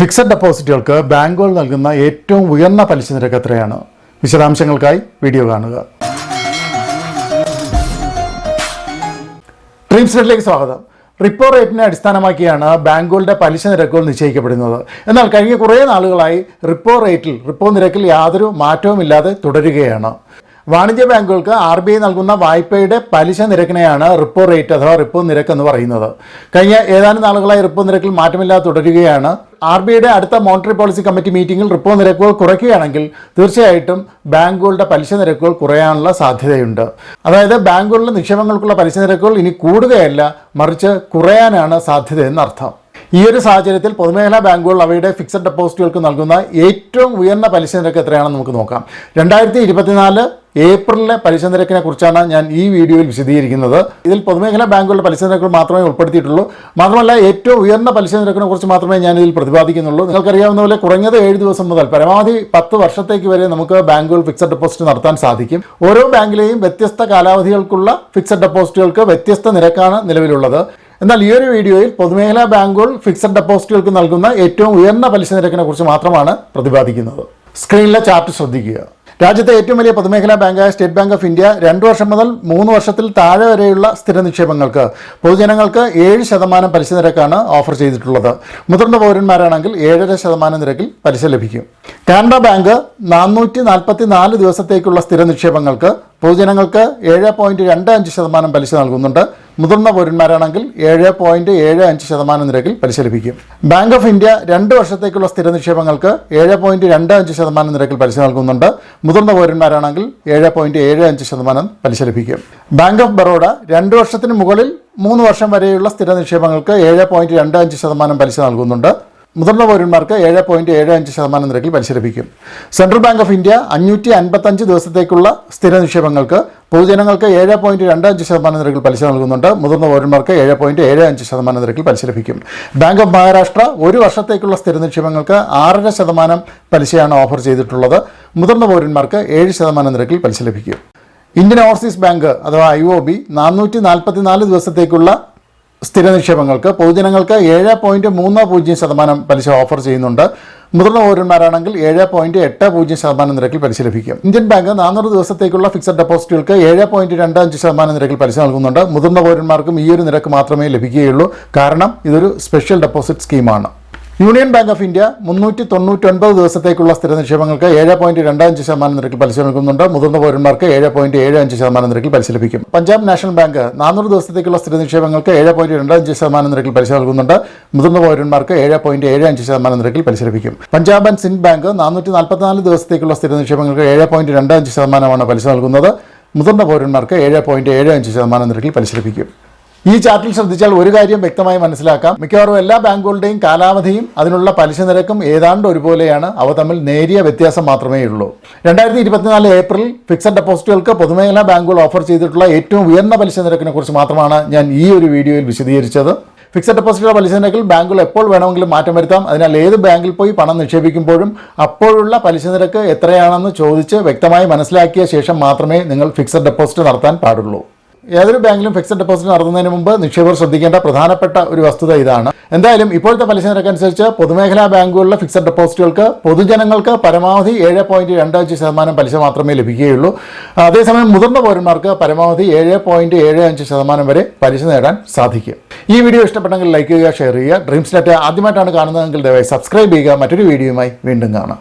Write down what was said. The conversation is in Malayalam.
ഫിക്സഡ് ഡെപ്പോസിറ്റുകൾക്ക് ബാങ്കുകൾ നൽകുന്ന ഏറ്റവും ഉയർന്ന പലിശ നിരക്ക് എത്രയാണ്? വിശദാംശങ്ങൾക്കായി വീഡിയോ കാണുക. ഡ്രീം സ്റ്റേറ്റിലേക്ക് സ്വാഗതം. റിപ്പോ റേറ്റിനെ അടിസ്ഥാനമാക്കിയാണ് ബാങ്കുകളുടെ പലിശ നിരക്കുകൾ നിശ്ചയിക്കപ്പെടുന്നത്. എന്നാൽ കഴിഞ്ഞ കുറേ നാളുകളായി റിപ്പോ റേറ്റിൽ റിപ്പോ നിരക്കിൽ യാതൊരു മാറ്റവുമില്ലാതെ തുടരുകയാണ്. വാണിജ്യ ബാങ്കുകൾക്ക് ആർ ബി ഐ നൽകുന്ന വായ്പയുടെ പലിശ നിരക്കിനെയാണ് റിപ്പോ റേറ്റ് അഥവാ റിപ്പോ നിരക്ക് എന്ന് പറയുന്നത്. കഴിഞ്ഞ ഏതാനും നാളുകളായി റിപ്പോ നിരക്കിൽ മാറ്റമില്ലാതെ തുടരുകയാണ്. ആർ ബി ഐയുടെ അടുത്ത മോണിറ്ററി പോളിസി കമ്മിറ്റി മീറ്റിംഗിൽ റിപ്പോ നിരക്കുകൾ കുറയ്ക്കുകയാണെങ്കിൽ തീർച്ചയായിട്ടും ബാങ്കുകളുടെ പലിശ നിരക്കുകൾ കുറയാനുള്ള സാധ്യതയുണ്ട്. അതായത് ബാങ്കുകളിലെ നിക്ഷേപങ്ങൾക്കുള്ള പലിശ നിരക്കുകൾ ഇനി കൂടുകയല്ല മറിച്ച് കുറയാനാണ് സാധ്യതയെന്ന് അർത്ഥം. ഈ ഒരു സാഹചര്യത്തിൽ പൊതുമേഖലാ ബാങ്കുകൾ അവയുടെ ഫിക്സഡ് ഡെപ്പോസിറ്റുകൾക്ക് നൽകുന്ന ഏറ്റവും ഉയർന്ന പലിശ നിരക്ക് എത്രയാണെന്ന് നമുക്ക് നോക്കാം. രണ്ടായിരത്തി ഇരുപത്തിനാല് ഏപ്രിലിലെ പലിശ നിരക്കിനെ കുറിച്ചാണ് ഞാൻ ഈ വീഡിയോയിൽ വിശദീകരിക്കുന്നത്. ഇതിൽ പൊതുമേഖലാ ബാങ്കുകളുടെ പലിശ നിരക്കുകൾ മാത്രമേ ഉൾപ്പെടുത്തിയിട്ടുള്ളൂ. മാത്രമല്ല ഏറ്റവും ഉയർന്ന പലിശ നിരക്കിനെ കുറിച്ച് മാത്രമേ ഞാൻ ഇതിൽ പ്രതിപാദിക്കുന്നുള്ളൂ. നിങ്ങൾക്കറിയാവുന്ന പോലെ കുറഞ്ഞത് ഏഴ് ദിവസം മുതൽ പരമാവധി പത്ത് വർഷത്തേക്ക് വരെ നമുക്ക് ബാങ്കുകൾ ഫിക്സഡ് ഡെപ്പോസിറ്റ് നടത്താൻ സാധിക്കും. ഓരോ ബാങ്കിലെയും വ്യത്യസ്ത കാലാവധികൾക്കുള്ള ഫിക്സഡ് ഡെപ്പോസിറ്റുകൾക്ക് വ്യത്യസ്ത നിരക്കാണ് നിലവിലുള്ളത്. എന്നാൽ ഈ ഒരു വീഡിയോയിൽ പൊതുമേഖലാ ബാങ്കുകൾ ഫിക്സഡ് ഡെപ്പോസിറ്റുകൾക്ക് നൽകുന്ന ഏറ്റവും ഉയർന്ന പലിശ നിരക്കിനെ കുറിച്ച് മാത്രമാണ് പ്രതിപാദിക്കുന്നത്. സ്ക്രീനിലെ ചാർട്ട് ശ്രദ്ധിക്കുക. രാജ്യത്തെ ഏറ്റവും വലിയ പൊതുമേഖലാ ബാങ്കായ സ്റ്റേറ്റ് ബാങ്ക് ഓഫ് ഇന്ത്യ രണ്ടു വർഷം മുതൽ മൂന്ന് വർഷത്തിൽ താഴെ വരെയുള്ള സ്ഥിര നിക്ഷേപങ്ങൾക്ക് പൊതുജനങ്ങൾക്ക് ഏഴ് ശതമാനം പലിശ നിരക്കാണ് ഓഫർ ചെയ്തിട്ടുള്ളത്. മുതിർന്ന പൗരന്മാരാണെങ്കിൽ ഏഴര ശതമാനം നിരക്കിൽ പലിശ ലഭിക്കും. കാനറ ബാങ്ക് നാനൂറ്റി നാൽപ്പത്തി നാല് ദിവസത്തേക്കുള്ള സ്ഥിര നിക്ഷേപങ്ങൾക്ക് പൊതുജനങ്ങൾക്ക് ഏഴ് പോയിന്റ് രണ്ട് അഞ്ച് ശതമാനം പലിശ നൽകുന്നുണ്ട്. മുതിർന്ന പൗരന്മാരാണെങ്കിൽ ഏഴ് പോയിന്റ് ഏഴ് അഞ്ച് ശതമാനം നിരക്കിൽ പലിശ ലഭിക്കും ബാങ്ക് ഓഫ് ഇന്ത്യ രണ്ട് വർഷത്തേക്കുള്ള സ്ഥിര നിക്ഷേപങ്ങൾക്ക് ഏഴ് പോയിന്റ് രണ്ട് അഞ്ച് ശതമാനം നിരക്കിൽ പലിശ നൽകുന്നുണ്ട്. മുതിർന്ന പൗരന്മാരാണെങ്കിൽ ഏഴ് പോയിന്റ് ഏഴ് അഞ്ച് ശതമാനം പലിശ ലഭിക്കും ബാങ്ക് ഓഫ് ബറോഡ രണ്ട് വർഷത്തിന് മുകളിൽ മൂന്ന് വർഷം വരെയുള്ള സ്ഥിര നിക്ഷേപങ്ങൾക്ക് ഏഴ് പോയിന്റ് രണ്ട് അഞ്ച് ശതമാനം പലിശ നൽകുന്നുണ്ട്. മുതിർന്ന പൗരന്മാർക്ക് ഏഴ് പോയിന്റ് ഏഴ് അഞ്ച് ശതമാനം നിരക്കിൽ പലിശ ലഭിക്കും. സെൻട്രൽ ബാങ്ക് ഓഫ് ഇന്ത്യ അഞ്ഞൂറ്റി അൻപത്തഞ്ച് ദിവസത്തേക്കുള്ള സ്ഥിര നിക്ഷേപങ്ങൾക്ക് പൊതുജനങ്ങൾക്ക് ഏഴ് പോയിന്റ് രണ്ട് അഞ്ച് ശതമാനം നിരക്കിൽ പലിശ നൽകുന്നുണ്ട്. മുതിർന്ന പൗരന്മാർക്ക് ഏഴ് പോയിന്റ് ഏഴ് അഞ്ച് ശതമാനം നിരക്കിൽ പലിശ ലഭിക്കും. ബാങ്ക് ഓഫ് മഹാരാഷ്ട്ര ഒരു വർഷത്തേക്കുള്ള സ്ഥിര നിക്ഷേപങ്ങൾക്ക് ആറര ശതമാനം പലിശയാണ് ഓഫർ ചെയ്തിട്ടുള്ളത്. മുതിർന്ന പൗരന്മാർക്ക് ഏഴ് ശതമാനം നിരക്കിൽ പലിശ ലഭിക്കും. ഇന്ത്യൻ ഓവർസീസ് ബാങ്ക് അഥവാ ഐ ഒ ബി നാനൂറ്റി നാൽപ്പത്തി നാല് ദിവസത്തേക്കുള്ള സ്ഥിര നിക്ഷേപങ്ങൾക്ക് പൊതുജനങ്ങൾക്ക് ഏഴ് പോയിന്റ് മൂന്ന് പൂജ്യം ശതമാനം പലിശ ഓഫർ ചെയ്യുന്നുണ്ട്. മുതിർന്ന പൗരന്മാരാണെങ്കിൽ ഏഴ് പോയിന്റ് എട്ട് പൂജ്യം ശതമാനം നിരക്കിൽ പലിശ ലഭിക്കും. ഇന്ത്യൻ ബാങ്ക് നാനൂറ് ദിവസത്തേക്കുള്ള ഫിക്സഡ് ഡെപ്പോസിറ്റുകൾക്ക് ഏഴ് പോയിന്റ് രണ്ട് അഞ്ച് ശതമാനം നിരക്കിൽ പലിശ നൽകുന്നുണ്ട്. മുതിർന്ന പൗരന്മാർക്കും ഈ ഒരു നിരക്ക് മാത്രമേ ലഭിക്കുകയുള്ളൂ. കാരണം ഇതൊരു സ്പെഷ്യൽ ഡെപ്പോസിറ്റ് സ്കീമാണ് യൂണിയൻ ബാങ്ക് ഓഫ് ഇന്ത്യ മുന്നൂറ്റി തൊണ്ണൂറ്റൊൻപത് ദിവസത്തേക്കുള്ള സ്ഥിര നിക്ഷേപങ്ങൾക്ക് ഏഴ് പോയിന്റ് രണ്ട് അഞ്ച് ശതമാനം നിരക്കിൽ പലിശ നൽകുന്നുണ്ട്. മുതിർന്ന പൗരന്മാർക്ക് ഏഴ് പോയിന്റ് ഏഴ് അഞ്ച് ശതമാനം നിരക്കിൽ പലിശ ലഭിക്കും. പഞ്ചാബ് നാഷണൽ ബാങ്ക് നാനൂറ് ദിവസത്തേക്കുള്ള സ്ഥിര നിക്ഷേപങ്ങൾക്ക് ഏഴ് പോയിന്റ് രണ്ട് അഞ്ച് ശതമാനം നിരക്കിൽ പലിശ നൽകുന്നുണ്ട്. മുതിർന്ന പൗരന്മാർക്ക് ഏഴ് പോയിന്റ് ഏഴ് അഞ്ച് ശതമാനം നിരക്കിൽ പലിശ ലഭിക്കും. പഞ്ചാബ് ആൻഡ് സിന്ധ് ബാങ്ക് നാനൂറ്റി നാൽപ്പത്തിനാല് ദിവസത്തേക്കുള്ള സ്ഥിര നിക്ഷേപങ്ങൾക്ക് ഏഴ് പോയിന്റ് രണ്ട് അഞ്ച് ശതമാനമാണ് പലിശ നൽകുന്നത്. മുതിർന്ന പൗരന്മാർക്ക് ഏഴ് പോയിന്റ് ഏഴ് അഞ്ച് ശതമാനം നിരക്കിൽ പലിശ ലഭിക്കും. ഈ ചാർട്ടിൽ ശ്രദ്ധിച്ചാൽ ഒരു കാര്യം വ്യക്തമായി മനസ്സിലാക്കാം. മിക്കവാറും എല്ലാ ബാങ്കുകളുടെയും കാലാവധിയും അതിനുള്ള പലിശ നിരക്കും ഏതാണ്ട് ഒരുപോലെയാണ്. അവ തമ്മിൽ നേരിയ വ്യത്യാസം മാത്രമേ ഉള്ളൂ. രണ്ടായിരത്തി ഇരുപത്തിനാല് ഏപ്രിൽ ഫിക്സഡ് ഡെപ്പോസിറ്റുകൾക്ക് പൊതുമേഖലാ ബാങ്കുകൾ ഓഫർ ചെയ്തിട്ടുള്ള ഏറ്റവും ഉയർന്ന പലിശ നിരക്കിനെ കുറിച്ച് മാത്രമാണ് ഞാൻ ഈ ഒരു വീഡിയോയിൽ വിശദീകരിച്ചത്. ഫിക്സഡ് ഡെപ്പോസിറ്റുള്ള പലിശ നിരക്കിൽ ബാങ്കുകൾ എപ്പോൾ വേണമെങ്കിലും മാറ്റം വരുത്താം. അതിനാൽ ഏത് ബാങ്കിൽ പോയി പണം നിക്ഷേപിക്കുമ്പോഴും അപ്പോഴുള്ള പലിശ നിരക്ക് എത്രയാണെന്ന് ചോദിച്ച് വ്യക്തമായി മനസ്സിലാക്കിയ ശേഷം മാത്രമേ നിങ്ങൾ ഫിക്സഡ് ഡെപ്പോസിറ്റ് നടത്താൻ പാടുള്ളൂ. ഏതൊരു ബാങ്കിലും ഫിക്സഡ് ഡെപ്പോസിറ്റ് നടത്തുന്നതിന് മുമ്പ് നിക്ഷേപകർ ശ്രദ്ധിക്കേണ്ട പ്രധാനപ്പെട്ട ഒരു വസ്തുത ഇതാണ്. എന്തായാലും ഇപ്പോഴത്തെ പലിശ നിരക്കനുസരിച്ച് പൊതുമേഖലാ ബാങ്കുകളിലെ ഫിക്സഡ് ഡെപ്പോസിറ്റുകൾക്ക് പൊതുജനങ്ങൾക്ക് പരമാവധി ഏഴ് പോയിന്റ് രണ്ട് അഞ്ച് ശതമാനം പലിശ മാത്രമേ ലഭിക്കുകയുള്ളൂ. അതേസമയം മുതിർന്ന പൗരന്മാർക്ക് പരമാവധി ഏഴ് പോയിന്റ് ഏഴ് അഞ്ച് ശതമാനം വരെ പലിശ നേടാൻ സാധിക്കും. ഈ വീഡിയോ ഇഷ്ടപ്പെട്ടെങ്കിൽ ലൈക്ക് ചെയ്യുക ഷെയർ ചെയ്യുക. ഡ്രീംസ് നെറ്റ് ആദ്യമായിട്ടാണ് കാണുന്നതെങ്കിൽ ദയവായി സബ്സ്ക്രൈബ് ചെയ്യുക. മറ്റൊരു വീഡിയോയുമായി വീണ്ടും കാണാം.